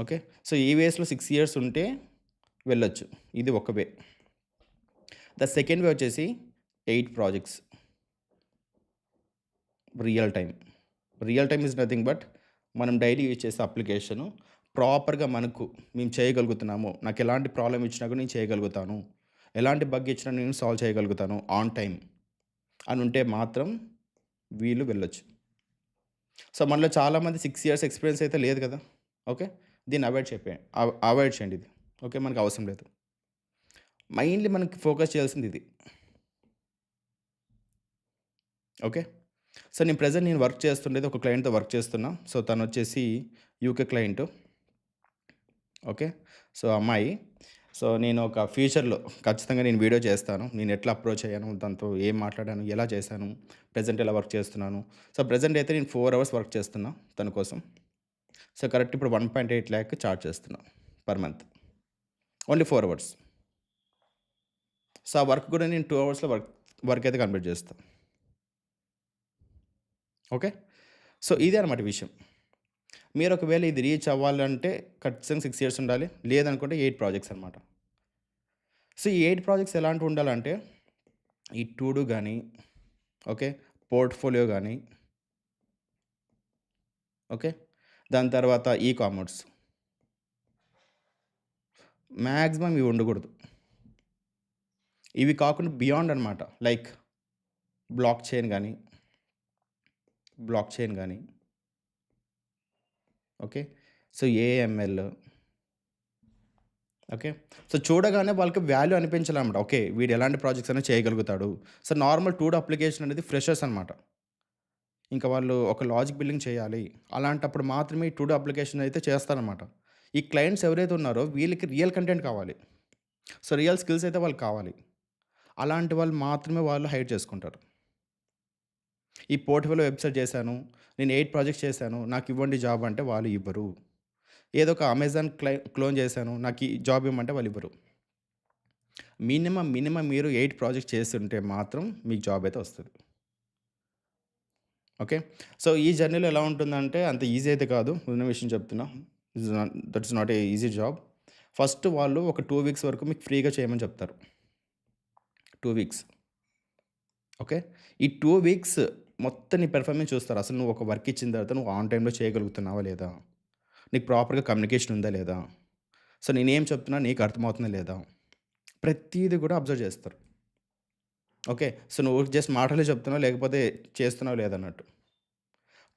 Okay? So ఈ వేస్లో six years ఉంటే వెళ్ళొచ్చు. ఇది ఒక వే. ద సెకండ్ వే వచ్చేసి eight projects. Real time real time is nothing but మనం డైలీ యూజ్ చేసే అప్లికేషను. ప్రాపర్గా మనకు మేము చేయగలుగుతున్నాము. నాకు ఎలాంటి ప్రాబ్లం ఇచ్చినా కూడా నేను చేయగలుగుతాను. ఎలాంటి బగ్ ఇచ్చినా నేను సాల్వ్ చేయగలుగుతాను ఆన్ టైం అని ఉంటే మాత్రం వీళ్ళు వెళ్ళొచ్చు. సో మనలో చాలామంది సిక్స్ ఇయర్స్ ఎక్స్పీరియన్స్ అయితే లేదు కదా? ఓకే? దీన్ని అవాయిడ్ చెప్పే అవాయిడ్ చేయండి ఇది. ఓకే? మనకు అవసరం లేదు. మైండ్లీ మనకి ఫోకస్ చేయాల్సింది ఇది. ఓకే? సో నేను ప్రజెంట్ నేను వర్క్ చేస్తుండేది ఒక క్లయింట్తో వర్క్ చేస్తున్నా. సో తను వచ్చేసి యూకే క్లయింట్ ఓకే? సో అమ్మాయి. సో నేను ఒక ఫ్యూచర్లో ఖచ్చితంగా నేను వీడియో చేస్తాను. నేను ఎట్లా అప్రోచ్ అయ్యాను దాంతో ఏం మాట్లాడాను ఎలా చేశాను ప్రజెంట్ ఎలా వర్క్ చేస్తున్నాను. సో ప్రజెంట్ అయితే నేను ఫోర్ అవర్స్ వర్క్ చేస్తున్నా తన కోసం. సో కరెక్ట్ ఇప్పుడు one point eight lakh charge చేస్తున్నా per month. Only four hours. So ఆ వర్క్ కూడా నేను టూ అవర్స్లో వర్క్ వర్క్ అయితే కంప్లీట్ చేస్తాను ఓకే? సో ఇదే అనమాట విషయం. మీరు ఒకవేళ ఇది రీచ్ అవ్వాలంటే ఖచ్చితంగా సిక్స్ ఇయర్స్ ఉండాలి లేదనుకుంటే ఎయిట్ ప్రాజెక్ట్స్ అనమాట సో ఈ ఎయిట్ ప్రాజెక్ట్స్ ఎలాంటివి ఉండాలంటే ఈ టూడు కానీ ఓకే? పోర్ట్ఫోలియో కానీ ఓకే? దాని తర్వాత ఈ కామర్స్ మ్యాక్సిమం ఇవి ఉండకూడదు. ఇవి కాకుండా బియాండ్ అనమాట లైక్ బ్లాక్ చైన్ కానీ బ్లాక్ చైన్ కానీ okay so AML okay so చూడగానే వాళ్ళకి వాల్యూ అనిపించాలన్నమాట ఓకే వీడు ఎలాంటి ప్రాజెక్ట్స్ అయినా చేయగలుగుతాడు. సో నార్మల్ టూడ్ అప్లికేషన్ అనేది ఫ్రెషర్స్ అనమాట ఇంకా వాళ్ళు ఒక లాజిక్ బిల్డింగ్ చేయాలి. అలాంటప్పుడు మాత్రమే టు డూ అప్లికేషన్ అయితే చేస్తారనమాట ఈ క్లయింట్స్ ఎవరైతే ఉన్నారో వీళ్ళకి రియల్ కంటెంట్ కావాలి. సో రియల్ స్కిల్స్ అయితే వాళ్ళకి కావాలి. అలాంటి వాళ్ళు మాత్రమే వాళ్ళు హైడ్ చేసుకుంటారు. ఈ పోర్ట్ఫోలియో వెబ్సైట్ చేశాను. నేను ఎయిట్ ప్రాజెక్ట్స్ చేశాను. నాకు ఇవ్వండి జాబ్ అంటే వాళ్ళు ఇవ్వరు. ఏదో ఒక అమెజాన్ క్లై క్లోన్ చేశాను. నాకు ఈ జాబ్ ఇవ్వమంటే వాళ్ళు ఇవ్వరు. మినిమం మినిమం మీరు ఎయిట్ ప్రాజెక్ట్ చేస్తుంటే మాత్రం మీకు జాబ్ అయితే వస్తుంది. ఓకే? సో ఈ జర్నీలో ఎలా ఉంటుందంటే అంత ఈజీ అయితే కాదు. ఉన్న విషయం చెప్తున్నా. That is not a easy job first వాళ్ళు ఒక టూ వీక్స్ వరకు మీకు ఫ్రీగా చేయమని చెప్తారు. Two weeks okay? ఈ టూ వీక్స్ మొత్తం నీ పెర్ఫార్మెన్స్ చూస్తారు. అసలు నువ్వు ఒక వర్క్ ఇచ్చిన తర్వాత నువ్వు ఆన్ టైంలో చేయగలుగుతున్నావా లేదా? నీకు ప్రాపర్గా కమ్యూనికేషన్ ఉందా లేదా? సో నేనేం చెప్తున్నా నీకు అర్థమవుతుందా లేదా? ప్రతిదీ కూడా అబ్జర్వ్ చేస్తారు. ఓకే సో నువ్వు జస్ట్ మాటలే చెప్తున్నావు లేకపోతే చేస్తున్నావు లేదన్నట్టు.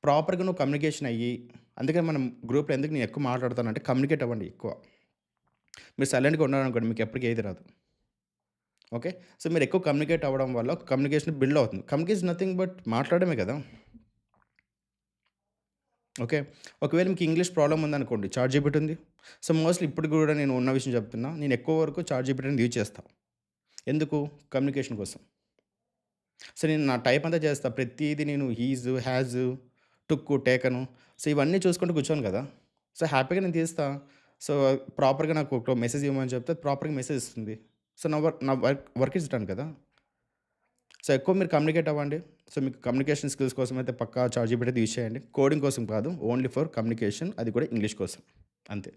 ప్రాపర్గా నువ్వు కమ్యూనికేషన్ అయ్యి అందుకని మనం గ్రూప్లో ఎందుకు నేను ఎక్కువ మాట్లాడతానంటే కమ్యూనికేట్ అవ్వండి ఎక్కువ. మీరు సైలెంట్గా ఉన్నారనుకోండి మీకు ఎప్పటికీ ఏది రాదు. ఓకే సో మీరు ఎక్కువ కమ్యూనికేట్ అవ్వడం వల్ల కమ్యూనికేషన్ బిల్డ్ అవుతుంది. కమ్యూనికేషన్ నథింగ్ బట్ మాట్లాడమే కదా. ఓకే ఒకవేళ మీకు ఇంగ్లీష్ ప్రాబ్లం ఉందనుకోండి చార్జ్ జీబీటీ ఉంది. సో మోస్ట్లీ ఇప్పుడు కూడా నేను ఉన్న విషయం చెప్తున్నా నేను ఎక్కువ వరకు చార్జ్ జీబీటీని యూజ్ చేస్తాను ఎందుకు? కమ్యూనికేషన్ కోసం. సో నేను నా టైప్ అంతా చేస్తా. ప్రతిదీ నేను he's has took taken. So ఇవన్నీ చూసుకుంటూ కూర్చోను కదా. సో హ్యాపీగా నేను తీస్తా. సో ప్రాపర్గా నాకు ఒక మెసేజ్ ఇవ్వమని చెప్తే ప్రాపర్గా మెసేజ్ ఇస్తుంది. సో నా వర్క్ నా వర్క్ వర్క్ ఇస్ డన్ కదా. సో ఎక్కువ మీరు కమ్యూనికేట్ అవ్వండి. సో మీకు కమ్యూనికేషన్ స్కిల్స్ కోసం అయితే పక్కా చార్జ్ పెట్టి యూజ్ చేయండి. కోడింగ్ కోసం కాదు ఓన్లీ ఫర్ కమ్యూనికేషన్. అది కూడా ఇంగ్లీష్ కోసం. అంతే.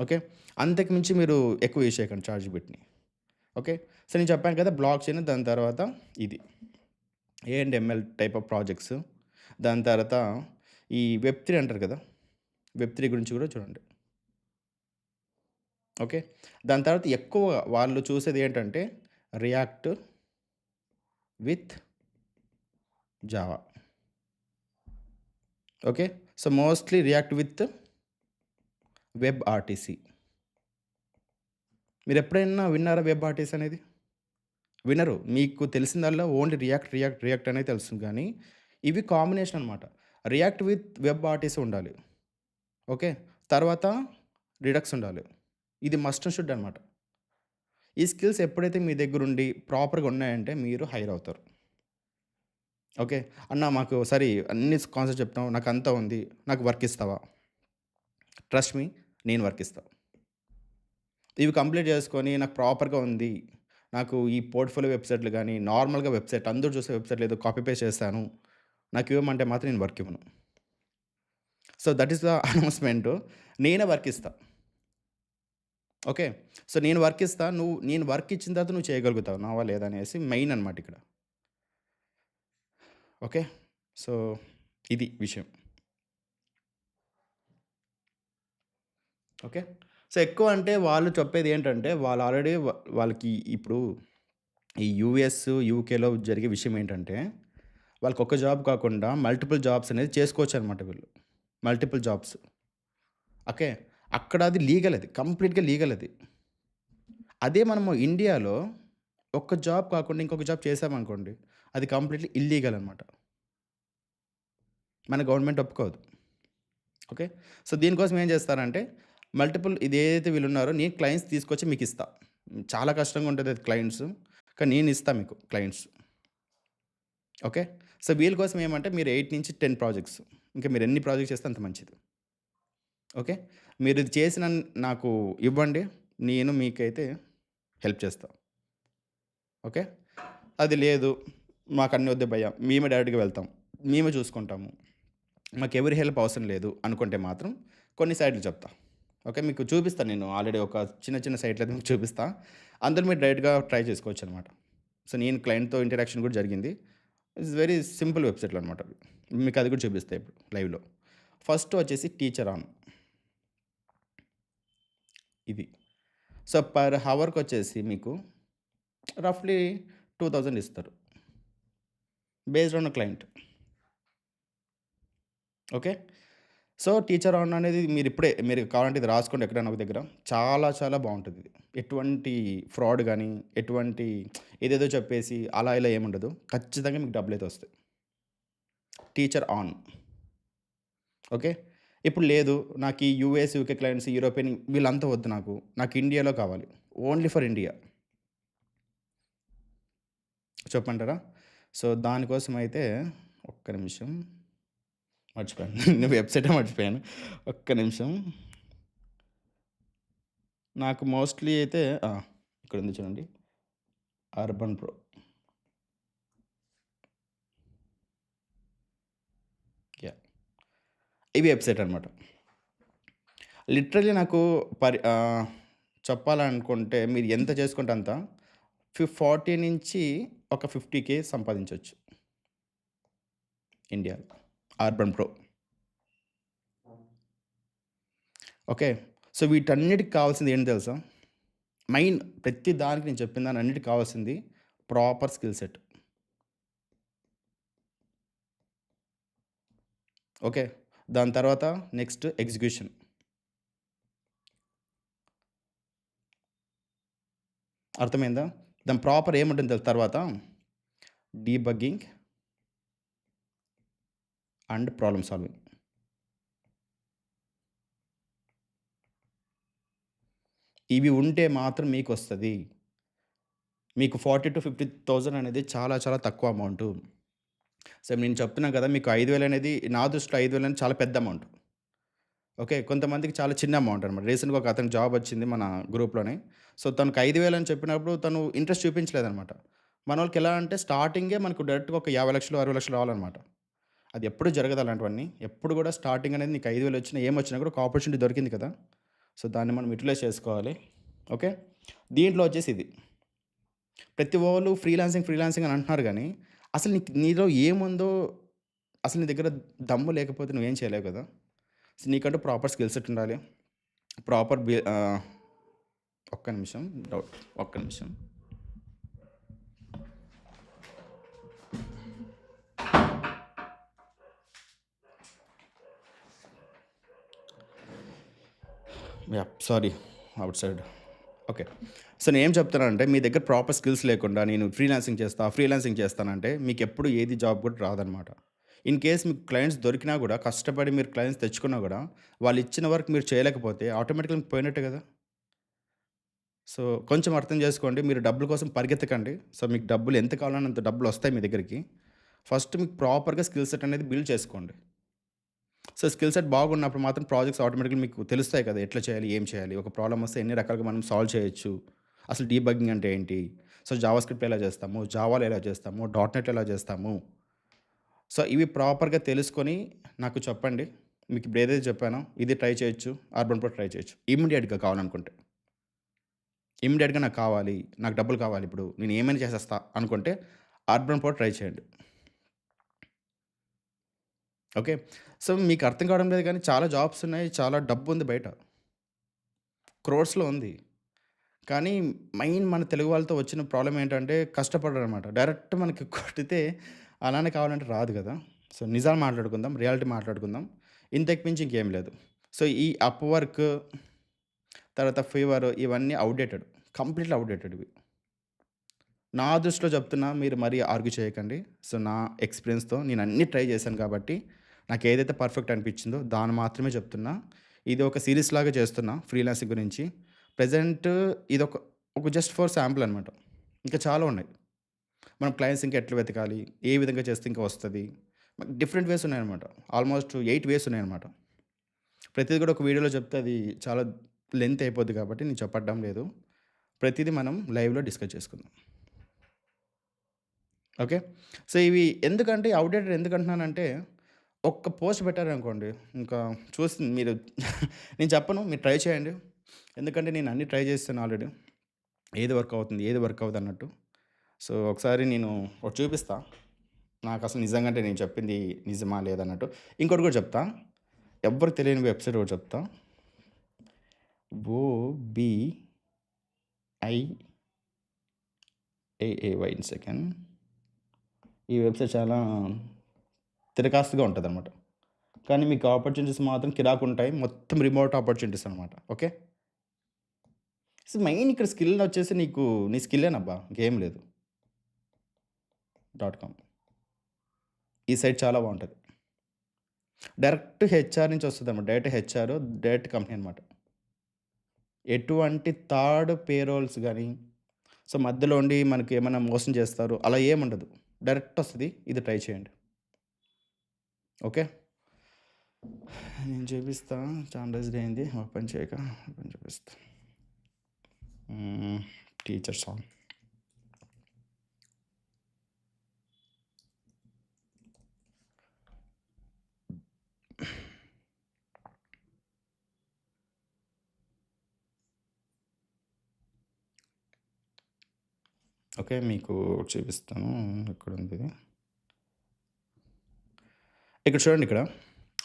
ఓకే? అంతకు మించి మీరు ఎక్కువ యూజ్ చేయకండి చార్జ్ బిట్ని ఓకే? సో నేను చెప్పాను కదా బ్లాక్ చేయను దాని తర్వాత ఇది. A and ML type of projects దాని తర్వాత ఈ వెబ్ త్రీ అంటారు కదా వెబ్ త్రీ గురించి కూడా చూడండి. ఓకే? దాని తర్వాత ఎక్కువ వాళ్ళు చూసేది ఏంటంటే React with Java okay? So mostly React with web RTC మీరు ఎప్పుడైనా విన్నారా వెబ్ ఆర్టీసీ అనేది? వినరు. మీకు తెలిసిందల్లా ఓన్లీ రియాక్ట్ రియాక్ట్ రియాక్ట్ అనేది తెలుస్తుంది కానీ ఇవి కాంబినేషన్ అనమాట రియాక్ట్ విత్ వెబ్ ఆర్టీసీ ఉండాలి. ఓకే? తర్వాత రిడక్స్ ఉండాలి. ఇది మస్ట్ అండ్ షుడ్ అనమాట ఈ స్కిల్స్ ఎప్పుడైతే మీ దగ్గర ఉండి ప్రాపర్గా ఉన్నాయంటే మీరు హైర్ అవుతారు. ఓకే? అన్న మాకు సరే అన్ని కాన్సెప్ట్ చెప్తాం నాకు అంతా ఉంది. నాకు వర్క్ ఇస్తావా? ట్రస్ట్ మీ నేను వర్క్ ఇస్తా. ఇవి కంప్లీట్ చేసుకొని నాకు ప్రాపర్గా ఉంది. నాకు ఈ పోర్ట్ఫోలియో వెబ్సైట్లు కానీ నార్మల్గా వెబ్సైట్ అందరూ చూసే వెబ్సైట్ లేదు కాపీ పేస్ట్ చేస్తాను నాకు ఇవ్వమంటే మాత్రం నేను వర్క్ ఇవ్వను so that is the announcement. నేనే వర్క్ ఇస్తా. ఓకే. సో నేను వర్క్ ఇస్తా. నువ్వు నేను వర్క్ ఇచ్చిన తర్వాత నువ్వు చేయగలుగుతావు. నావా లేదా మెయిన్ అనమాట ఇక్కడ. ఓకే. సో ఇది విషయం. ఓకే. సో ఎక్కువ అంటే వాళ్ళు చెప్పేది ఏంటంటే వాళ్ళు ఆల్రెడీ వాళ్ళకి ఇప్పుడు ఈ యూఎస్, యూకేలో జరిగే విషయం ఏంటంటే వాళ్ళకి ఒక జాబ్ కాకుండా మల్టిపుల్ జాబ్స్ అనేది చేసుకోవచ్చు అనమాట వీళ్ళు. Multiple jobs. ఓకే. అక్కడ అది లీగల్ అది. కంప్లీట్‌గా లీగల్ అది. అదే మనము ఇండియాలో ఒక్క జాబ్ కాకుండా ఇంకొక జాబ్ చేశామనుకోండి. అది కంప్లీట్‌లీ ఇల్లీగల్ అనమాట. మన గవర్నమెంట్ ఒప్పుకోదు. ఓకే. సో దీనికోసం ఏం చేస్తారంటే మల్టిపుల్ ఇదేదైతే వీళ్ళున్నారో నేను క్లయింట్స్ తీసుకొచ్చి మీకు ఇస్తా చాలా కష్టంగా ఉంటుంది అది క్లయింట్స్. కానీ నేను ఇస్తా మీకు క్లయింట్స్. ఓకే. సో వీళ్ళ కోసం ఏమంటే మీరు 8-10 ప్రాజెక్ట్స్. ఇంకా మీరు ఎన్ని ప్రాజెక్ట్స్ చేస్తే అంత మంచిది. ఓకే. మీరు ఇది చేసిన నాకు ఇవ్వండి. నేను మీకైతే హెల్ప్ చేస్తా. ఓకే. అది లేదు మాకు అన్ని వద్దు భయ్యా. మేమే డైరెక్ట్‌గా వెళ్తాం. మేమే చూసుకుంటాము. మాకు ఎవరి హెల్ప్ అవసరం లేదు అనుకుంటే మాత్రం కొన్ని సైట్‌లు చెప్తా. ఓకే. మీకు చూపిస్తాను నేను ఆల్రెడీ ఒక చిన్న చిన్న సైట్‌లయితే మీకు చూపిస్తా. అందరు మీరు డైరెక్ట్‌గా ట్రై చేసుకోవచ్చు అనమాట సో నేను క్లయింట్‌తో ఇంటరాక్షన్ కూడా జరిగింది. ఇట్స్ వెరీ సింపుల్ వెబ్‌సైట్‌లు అనమాట మీకు అది కూడా చూపిస్తాయి ఇప్పుడు లైవ్‌లో. ఫస్ట్ వచ్చేసి టీచర్ ఆన్. ఇది. సో పర్ హవర్‌కొచ్చేసి మీకు రఫ్‌లీ 2000 ఇస్తారు. Based on client. Okay. So Teacheron అనేది మీరు ఇప్పుడే మీరు కావాలంటే ఇది రాసుకోండి ఎక్కడైనా ఒక దగ్గర. చాలా చాలా బాగుంటుంది ఇది. ఎటువంటి ఫ్రాడ్ కానీ ఎటువంటి ఏదేదో చెప్పేసి అలా ఇలా ఏముండదు. ఖచ్చితంగా మీకు డబ్బులు అయితే వస్తాయి. Teacheron. ఓకే. ఇప్పుడు లేదు నాకు ఈ యూఎస్, యూకే క్లయింట్స్, యూరోపియన్ వీళ్ళంతా వద్దు నాకు. నాకు ఇండియాలో కావాలి. Only for India. చెప్పంటారా సో దానికోసం అయితే ఒక్క నిమిషం. మర్చిపోయాను. నేను వెబ్‌సైటే మర్చిపోయాను. ఒక్క నిమిషం. నాకు మోస్ట్‌లీ అయితే ఇక్కడ ఉంది చూడండి. UrbanPro. యా ఈ వెబ్‌సైట్ అనమాట. లిటరలీ నాకు పరి చెప్పాలనుకుంటే మీరు ఎంత చేసుకుంటే అంత ఫి 40 నుంచి ఒక ఫిఫ్టీ కే సంపాదించవచ్చు ఇండియాలో. Urban pro. ఓకే. సో వీటన్నిటికి కావాల్సింది ఏంటి తెలుసా? మెయిన్ ప్రతి దానికి నేను చెప్పిన దానన్నిటికి కావాల్సింది ప్రాపర్ స్కిల్ సెట్. ఓకే. దాని తర్వాత నెక్స్ట్ ఎగ్జిక్యూషన్. అర్థమైందా? దాని ప్రాపర్ ఏముంటుంది తర్వాత? Debugging and problem solving. ఇవి ఉంటే మాత్రం మీకు వస్తుంది మీకు 40,000-50,000 అనేది చాలా చాలా తక్కువ అమౌంట్ సో నేను చెప్తున్నాను కదా! మీకు ఐదు వేలు అనేది నా దృష్టిలో 5,000 అనేది చాలా పెద్ద అమౌంట్. ఓకే. కొంతమందికి చాలా చిన్న అమౌంట్ అనమాట. రీసెంట్‌గా ఒక అతనికి జాబ్ వచ్చింది మన గ్రూప్‌లోనే. సో తనకు ఐదు వేలు అని చెప్పినప్పుడు తను ఇంట్రెస్ట్ చూపించలేదనమాట. మన వాళ్ళకి ఎలా అంటే స్టార్టింగే మనకు డైరెక్ట్‌గా ఒక యాభై లక్షలు అరవై లక్షలు రావాలన్నమాట అది ఎప్పుడు జరగదు అలాంటివన్నీ. ఎప్పుడు కూడా స్టార్టింగ్ అనేది నీకు ఐదు వేలు వచ్చినా ఏమొచ్చినా కూడా ఒక ఆపర్చునిటీ దొరికింది కదా! సో దాన్ని మనం యూటిలైజ్ చేసుకోవాలి. ఓకే. దీంట్లో వచ్చేసి ఇది. ప్రతి వాళ్ళు ఫ్రీలాన్సింగ్, ఫ్రీలాన్సింగ్ అని అంటున్నారు కానీ అసలు నీకు నీలో ఏముందో అసలు నీ దగ్గర దమ్ము లేకపోతే నువ్వేం చేయలేవు కదా! సో నీకంటూ ప్రాపర్ స్కిల్ సెట్ ఉండాలి. ప్రాపర్ బి ఒక్క నిమిషం డౌట్. ఒక్క నిమిషం. Yeah sorry outside. Okay. So ఏం చెప్తానంటే మీ దగ్గర ప్రాపర్ స్కిల్స్ లేకుండా నేను ఫ్రీలాన్సింగ్ చేస్తా, ఫ్రీలాన్సింగ్ చేస్తానంటే మీకెప్పుడు ఏది జాబ్ కూడా రాదనమాట. ఇన్ కేస్ మీకు క్లయింట్స్ దొరికినా కూడా కష్టపడి మీరు క్లయింట్స్ తెచ్చుకున్నా కూడా వాళ్ళు ఇచ్చిన వర్క్ మీరు చేయలేకపోతే ఆటోమేటిక్‌గా పోయినట్టే కదా! సో కొంచెం అర్థం చేసుకోండి. మీరు డబ్బుల కోసం పరిగెత్తకండి. సో మీకు డబ్బులు ఎంత కావాలన్నంత డబ్బులు వస్తాయి మీ దగ్గరికి. ఫస్ట్ మీకు ప్రాపర్‌గా స్కిల్ సెట్ అనేది బిల్డ్ చేసుకోండి. సో స్కిల్ సెట్ బాగున్నప్పుడు మాత్రం ప్రాజెక్ట్స్ ఆటోమేటిక్‌గా మీకు తెలుస్తాయి కదా! ఎట్లా చేయాలి? ఏం చేయాలి? ఒక ప్రాబ్లమ్ వస్తే ఎన్ని రకాలుగా మనం సాల్వ్ చేయొచ్చు. అసలు డీబగ్గింగ్ అంటే ఏంటి? సో జావా స్క్రిప్ట్ ఎలా చేస్తాము? జావాలో ఎలా చేస్తాము? డాట్ నెట్ ఎలా చేస్తాము? సో ఇవి ప్రాపర్‌గా తెలుసుకొని నాకు చెప్పండి. మీకు ఇప్పుడు ఏదైతే చెప్పానో ఇది ట్రై చేయొచ్చు అర్బన్ ప్రో ట్రై చేయొచ్చు ఇమ్మీడియట్గా కావాలనుకుంటే ఇమ్మీడియట్గా నాకు కావాలి నాకు డబ్బులు కావాలి ఇప్పుడు నేను ఏమైనా చేసేస్తా అనుకుంటే అర్బన్ ప్రో ట్రై చేయండి ఓకే. సో మీకు అర్థం కావడం లేదు కానీ చాలా జాబ్స్ ఉన్నాయి చాలా డబ్బు ఉంది బయట. క్రోర్స్లో ఉంది. కానీ మెయిన్ మన తెలుగు వాళ్ళతో వచ్చిన ప్రాబ్లం ఏంటంటే కష్టపడరు అనమాట డైరెక్ట్ మనకి కొట్టితే అలానే కావాలంటే రాదు కదా. సో నిజాలు మాట్లాడుకుందాం రియాలిటీ మాట్లాడుకుందాం. ఇంతకు మించి ఇంకేం లేదు. సో ఈ అప్ వర్క్ తర్వాత ఫీవర్ ఇవన్నీ అవుడేటెడ్ కంప్లీట్లీ అవుడేటెడ్ ఇవి నా దృష్టిలో చెప్తున్నా మీరు మరీ ఆర్గ్యూ చేయకండి. సో నా ఎక్స్పీరియన్స్తో నేను అన్ని ట్రై చేశాను కాబట్టి నాకు ఏదైతే పర్ఫెక్ట్ అనిపించిందో దాన్ని మాత్రమే చెప్తున్నా. ఇది ఒక సిరీస్ లాగా చేస్తున్నా ఫ్రీలాన్సింగ్ గురించి. ప్రజెంట్ ఇది ఒక ఒక జస్ట్ ఫర్ శాంపుల్ అనమాట ఇంకా చాలా ఉన్నాయి. మనం క్లయింట్స్ ఇంకా ఎట్లా వెతకాలి? ఏ విధంగా చేస్తే ఇంకా వస్తుంది? డిఫరెంట్ వేస్ ఉన్నాయన్నమాట. ఆల్మోస్ట్ ఎయిట్ వేస్ ఉన్నాయన్నమాట. ప్రతిదీ కూడా ఒక వీడియోలో చెప్తే అది చాలా లెంత్ అయిపోద్ది కాబట్టి నేను చెప్పడం లేదు. ప్రతిదీ మనం లైవ్లో డిస్కస్ చేసుకుందాం. ఓకే? సో ఇవి ఎందుకంటే అవుడేటెడ్ ఎందుకంటున్నానంటే ఒక్క పోస్ట్ పెట్టారనుకోండి ఇంకా చూసి మీరు నేను చెప్పను మీరు ట్రై చేయండి. ఎందుకంటే నేను అన్ని ట్రై చేస్తాను ఆల్రెడీ. ఏది వర్క్ అవుతుంది ఏది వర్క్ అవుతుంది అన్నట్టు. సో ఒకసారి నేను ఒకటి చూపిస్తా. నాకు అసలు నిజంగా అంటే నేను చెప్పింది నిజమా లేదన్నట్టు ఇంకోటి కూడా చెప్తా. ఎవ్వరు తెలియని వెబ్సైట్ కూడా చెప్తా. ఓ బి ఐ ఏ వైన్ సెకండ్. ఈ వెబ్సైట్ చాలా తిరకాస్తుగా ఉంటుంది అనమాట కానీ మీకు ఆపర్చునిటీస్ మాత్రం కిరాకు ఉంటాయి మొత్తం రిమోట్ ఆపర్చునిటీస్ అనమాట ఓకే? సో మెయిన్ ఇక్కడ స్కిల్ వచ్చేసి నీకు నీ స్కిల్లేనబ్బా. ఇంకేం లేదు. Dot com. ఈ సైట్ చాలా బాగుంటుంది. డైరెక్ట్ హెచ్ఆర్ నుంచి వస్తుంది అనమాట డైరెక్ట్ హెచ్ఆర్ డైరెక్ట్ కంపెనీ అనమాట ఎటువంటి థర్డ్ పేరోల్స్ కానీ సో మధ్యలో ఉండి మనకి ఏమైనా మోసం చేస్తారు అలా ఏముండదు డైరెక్ట్ వస్తుంది ఇది ట్రై చేయండి. ఓకే? నేను చూపిస్తా. చాలా రోజులు అయింది. ఓపెన్ చేయక ఓపెన్ చూపిస్తా. Teacher song. ఓకే మీకు చూపిస్తాను. ఇక్కడ ఉంది ఇది ఇక్కడ చూడండి ఇక్కడ.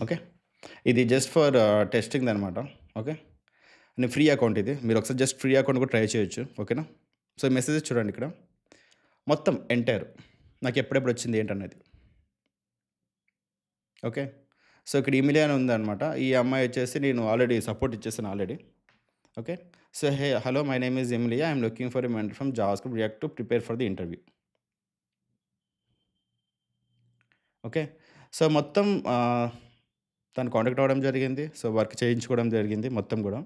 ఓకే. ఇది జస్ట్ ఫర్ టెస్టింగ్ అనమాట ఓకే. నేను ఫ్రీ అకౌంట్ ఇది. మీరు ఒకసారి జస్ట్ ఫ్రీ అకౌంట్ కూడా ట్రై చేయొచ్చు. ఓకేనా? సో మెసేజెస్ చూడండి ఇక్కడ. మొత్తం ఎంటైర్ నాకు ఎప్పుడెప్పుడు వచ్చింది ఏంటనేది. ఓకే. సో ఇక్కడ ఇమిలియా అని ఉందన్నమాట. ఈ అమ్మాయి వచ్చేసి నేను ఆల్రెడీ సపోర్ట్ ఇచ్చేసాను already okay. So hey hello my name is Emilia I'm looking for a mentor from JavaScript React to prepare for the interview okay so మొత్తం తను కాంటాక్ట్ అవ్వడం జరిగింది. సో వర్క్ చేయించుకోవడం జరిగింది మొత్తం కూడా.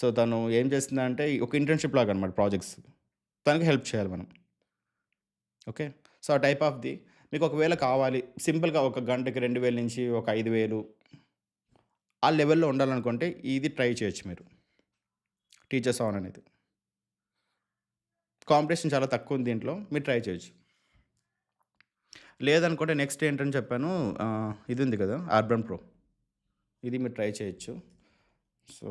సో తను ఏం చేసిందంటే ఒక ఇంటర్న్షిప్ లాగా అనమాట ప్రాజెక్ట్స్ తనకి హెల్ప్ చేయాలి మనం. ఓకే సో ఆ టైప్ ఆఫ్ ది. మీకు ఒకవేళ కావాలి సింపుల్గా ఒక గంటకి రెండు వేల నుంచి ఒక ఐదు వేలు ఆ లెవెల్లో ఉండాలనుకుంటే ఇది ట్రై చేయొచ్చు మీరు. టీచర్స్ ఆన్ అనేది. కాంపిటీషన్ చాలా తక్కువ ఉంది దీంట్లో. మీరు ట్రై చేయొచ్చు. లేదనుకుంటే నెక్స్ట్ ఏంటని చెప్పాను ఇది ఉంది కదా అర్బన్ ప్రో ఇది మీరు ట్రై చేయొచ్చు. సో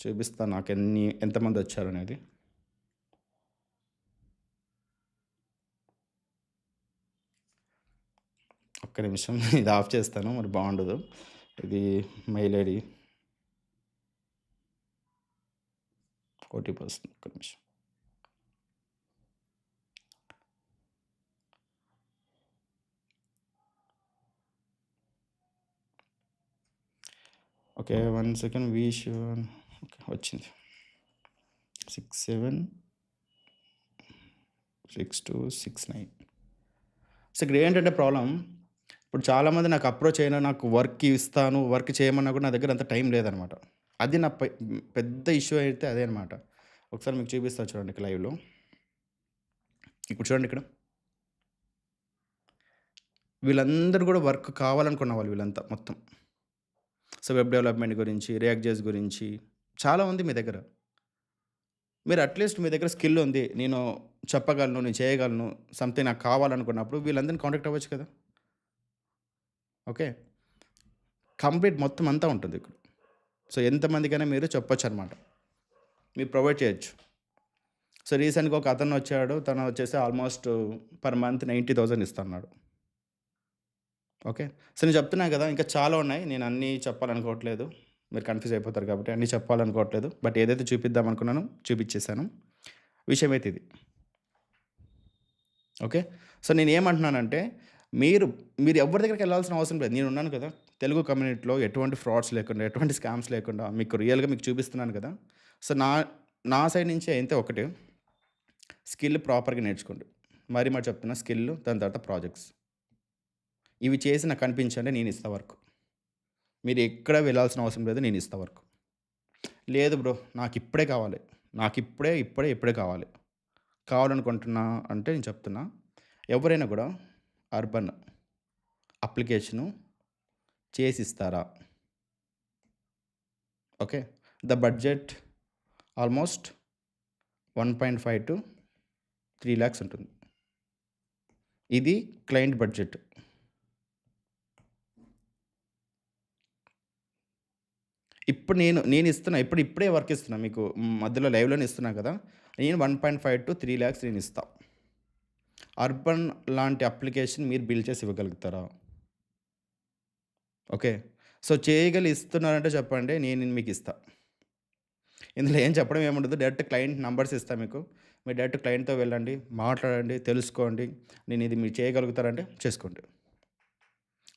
చూపిస్తాను నాకు ఎన్ని ఎంతమంది వచ్చారు అనేది. ఒక్క నిమిషం ఇది ఆఫ్ చేస్తాను మరి బాగుండదు. ఇది మెయిల్ ఐడి ఓటీపీ వస్తుంది ఒక్క నిమిషం. Okay one second we sure okay వచ్చింది. Six seven six two six nine. So ఇక్కడ ఏంటంటే ప్రాబ్లం ఇప్పుడు చాలామంది నాకు అప్రోచ్ అయినా నాకు వర్క్ ఇస్తాను వర్క్ చేయమన్నా కూడా నా దగ్గర అంత టైం లేదనమాట. అది నా పెద్ద ఇష్యూ అయితే అదే అనమాట ఒకసారి మీకు చూపిస్తాను చూడండి లైవ్లో. ఇప్పుడు చూడండి ఇక్కడ. వీళ్ళందరూ కూడా వర్క్ కావాలనుకున్న వాళ్ళు వీళ్ళంతా మొత్తం. సో వెబ్ డెవలప్మెంట్ గురించి రియాక్ట్ గురించి చాలా ఉంది మీ దగ్గర. మీరు అట్లీస్ట్ మీ దగ్గర స్కిల్ ఉంది. నేను చెప్పగలను నేను చేయగలను సంథింగ్ నాకు కావాలనుకున్నప్పుడు వీళ్ళందరినీ కాంటాక్ట్ అవ్వచ్చు కదా. ఓకే? కంప్లీట్ మొత్తం అంతా ఉంటుంది ఇక్కడ. సో ఎంతమందికైనా మీరు చెప్పొచ్చు అనమాట మీరు ప్రొవైడ్ చేయొచ్చు. సో రీసెంట్గా ఒక అతను వచ్చాడు తను వచ్చేసి almost per month ninety thousand ఇస్తున్నాడు. ఓకే? సో నేను చెప్తున్నా కదా ఇంకా చాలా ఉన్నాయి. నేను అన్నీ చెప్పాలనుకోవట్లేదు. మీరు కన్ఫ్యూజ్ అయిపోతారు కాబట్టి అన్నీ చెప్పాలనుకోవట్లేదు. బట్ ఏదైతే చూపిద్దాం అనుకున్నానో చూపించేశాను. విషయం అయితే ఇది. ఓకే? సో నేను ఏమంటున్నానంటే మీరు మీరు ఎవరి దగ్గరికి వెళ్ళాల్సిన అవసరం లేదు. నేను ఉన్నాను కదా తెలుగు కమ్యూనిటీలో ఎటువంటి ఫ్రాడ్స్ లేకుండా ఎటువంటి స్కామ్స్ లేకుండా మీకు రియల్గా మీకు చూపిస్తున్నాను కదా. సో నా నా సైడ్ నుంచి అయితే ఒకటి స్కిల్ ప్రాపర్గా నేర్చుకోండి. మరి మరి చెప్తున్నా స్కిల్ దాని తర్వాత ప్రాజెక్ట్స్. ఇవి చేసి నాకు కనిపించండి నేను ఇస్తా వరకు. మీరు ఎక్కడ వెళ్ళాల్సిన అవసరం లేదు నేను ఇస్తా వరకు. లేదు బ్రో నాకు ఇప్పుడే కావాలి. నాకు ఇప్పుడే ఇప్పుడే ఇప్పుడే కావాలి. కావాలనుకుంటున్నా అంటే నేను చెప్తున్నా ఎవరైనా కూడా అర్బన్ అప్లికేషను చేసి ఇస్తారా okay. The budget almost one point five to three lakhs ఉంటుంది. ఇది క్లయింట్ బడ్జెట్. ఇప్పుడు నేను నేను ఇస్తున్నా ఇప్పుడు ఇప్పుడే వర్క్ ఇస్తున్నా మీకు మధ్యలో లైవ్లోనే ఇస్తున్నా కదా నేను one point five to three lakhs నేను ఇస్తాను అర్బన్ లాంటి అప్లికేషన్ మీరు బిల్డ్ చేసి ఇవ్వగలుగుతారా? ఓకే. సో చేయగలి ఇస్తున్నారంటే చెప్పండి నేను మీకు ఇస్తా. ఇందులో ఏం చెప్పడం ఏముండదు. డైరెక్ట్ క్లయింట్ నంబర్స్ ఇస్తాను మీకు. మీరు డైరెక్ట్ క్లయింట్తో వెళ్ళండి మాట్లాడండి తెలుసుకోండి. నేను ఇది మీరు చేయగలుగుతారంటే చేసుకోండి.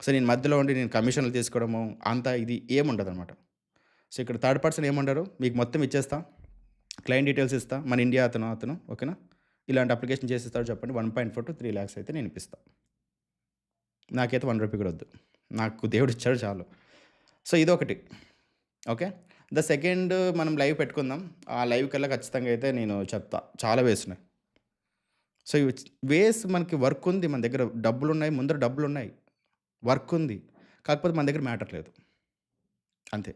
సో నేను మధ్యలో ఉండి నేను కమిషన్లు తీసుకోవడము అంతా ఇది ఏముండదు అనమాట సో ఇక్కడ థర్డ్ పర్సన్ ఏమంటారు మీకు మొత్తం ఇచ్చేస్తా. క్లయింట్ డీటెయిల్స్ ఇస్తా. మన ఇండియా అతను అతను ఓకేనా? ఇలాంటి అప్లికేషన్ చేసిస్తారో చెప్పండి. One point four to three lakhs అయితే నేను ఇప్పిస్తాను నాకైతే వన్ రూపీ కూడా వద్దు. నాకు దేవుడు ఇచ్చాడు చాలు. సో ఇదొకటి. ఓకే? ద సెకండ్ మనం లైవ్ పెట్టుకుందాం. ఆ లైవ్ కల్లా ఖచ్చితంగా అయితే నేను చెప్తా. చాలా వేస్ ఉన్నాయి. సో ఇవి వేస్ మనకి వర్క్ ఉంది మన దగ్గర. డబ్బులు ఉన్నాయి ముందర డబ్బులు ఉన్నాయి వర్క్ ఉంది. కాకపోతే మన దగ్గర మ్యాటర్ లేదు. అంతే.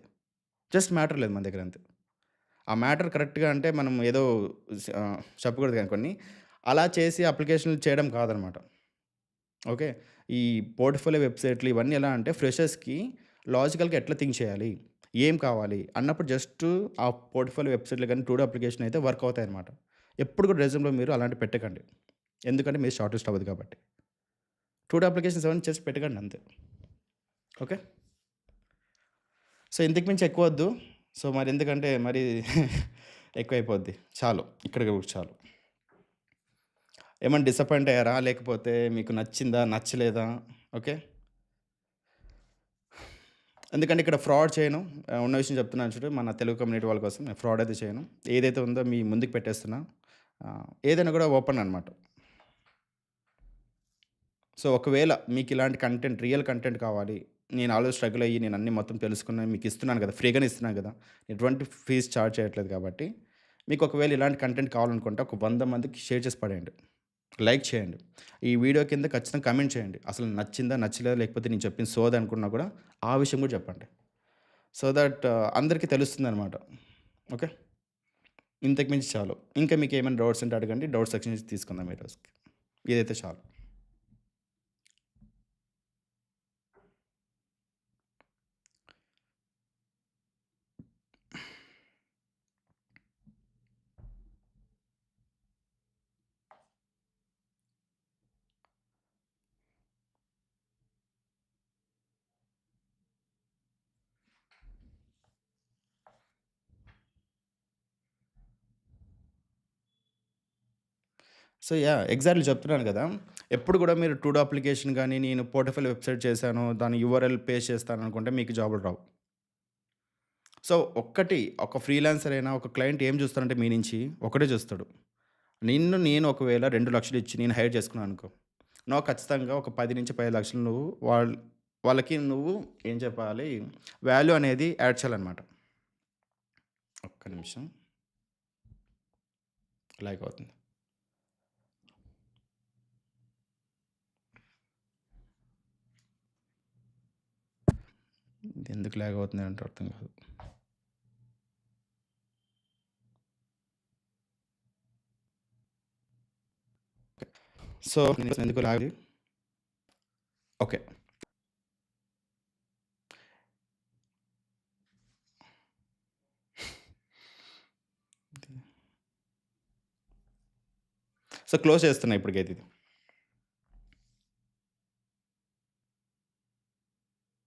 జస్ట్ మ్యాటర్ లేదు మన దగ్గర అంతే. ఆ మ్యాటర్ కరెక్ట్గా అంటే మనం ఏదో చెప్పకూడదు కానీ కొన్ని. అలా చేసి అప్లికేషన్లు చేయడం కాదనమాట. ఓకే? ఈ పోర్ట్ఫోలియో వెబ్సైట్లు ఇవన్నీ ఎలా అంటే ఫ్రెషర్స్కి లాజికల్గా ఎట్లా థింక్ చేయాలి? ఏం కావాలి? అన్నప్పుడు జస్ట్ ఆ పోర్ట్ఫోలియో వెబ్సైట్లు కానీ టూడో అప్లికేషన్ అయితే వర్క్ అవుతాయి అనమాట ఎప్పుడు కూడా రెజ్యూమ్లో మీరు అలాంటి పెట్టకండి. ఎందుకంటే మీరు షార్ట్ లిస్ట్ అవ్వదు కాబట్టి. టూడో అప్లికేషన్స్ ఏమైనా చేసి పెట్టకండి అంతే. ఓకే? సో ఇంతకు మించి ఎక్కువ వద్దు. సో మరి ఎందుకంటే మరి ఎక్కువైపోద్ది. చాలు. ఇక్కడికి చాలు. ఏమైనా డిసప్పాయింట్ అయ్యారా? లేకపోతే మీకు నచ్చిందా? నచ్చలేదా? ఓకే. ఎందుకంటే ఇక్కడ ఫ్రాడ్ చేయను. ఉన్న విషయం చెప్తున్నాను చూడు. మన తెలుగు కమ్యూనిటీ వాళ్ళ కోసం నేను ఫ్రాడ్ అయితే చేయను. ఏదైతే ఉందో మీ ముందుకు పెట్టేస్తున్నా. ఏదైనా కూడా ఓపెన్ అనమాట సో ఒకవేళ మీకు ఇలాంటి కంటెంట్ రియల్ కంటెంట్ కావాలి. నేను ఆల్రెడీ స్ట్రగుల్ అయ్యి నేను అన్ని మొత్తం తెలుసుకున్నాను. మీకు ఇస్తున్నాను కదా. ఫ్రీగానే ఇస్తున్నాను కదా. ఎటువంటి ఫీజు ఛార్జ్ చేయట్లేదు కాబట్టి మీకు ఒకవేళ ఇలాంటి కంటెంట్ కావాలనుకుంటే ఒక వంద మందికి షేర్ చేసి పడేయండి. లైక్ చేయండి. ఈ వీడియో కింద ఖచ్చితంగా కమెంట్ చేయండి. అసలు నచ్చిందా నచ్చలేదా లేకపోతే నేను చెప్పిన సోది అనుకున్నా కూడా ఆ విషయం కూడా చెప్పండి. సో దట్ uh, అందరికీ తెలుస్తుంది అనమాట ఓకే ఇంతకు మించి చాలు. ఇంకా మీకు ఏమైనా డౌట్స్ ఉంటే అడగండి. డౌట్ సెక్షన్ నుంచి తీసుకుందాం ఈ రోజుకి. ఇదైతే చాలు. సో యా ఎగ్జాక్ట్లీ చెప్తున్నాను కదా. ఎప్పుడు కూడా మీరు టూడో అప్లికేషన్ కానీ నేను పోర్టఫోల్ వెబ్సైట్ చేశాను దాని యూఆర్ఎల్ పే చేస్తాను అనుకుంటే మీకు జాబులు రావు. సో ఒక్కటి ఒక ఫ్రీలాన్సర్ అయినా ఒక క్లయింట్ ఏం చూస్తానంటే మీ నుంచి ఒకటే చూస్తాడు. నిన్ను నేను ఒకవేళ రెండు లక్షలు ఇచ్చి నేను హైర్ చేసుకున్నాను అనుకో నువ్వు ఖచ్చితంగా ఒక పది నుంచి పది లక్షలు నువ్వు వాళ్ళ వాళ్ళకి నువ్వు ఏం చెప్పాలి వాల్యూ అనేది యాడ్ చేయాలన్నమాట. ఒక్క నిమిషం. లైక్ అవుతుంది. ఎందుకు ల్యాగ్ అవుతుంది అంటే అర్థం కాదు. సో ఎందుకు లాగ్ ఓకే. సో క్లోజ్ చేస్తున్నా ఇప్పటికైతే ఇది.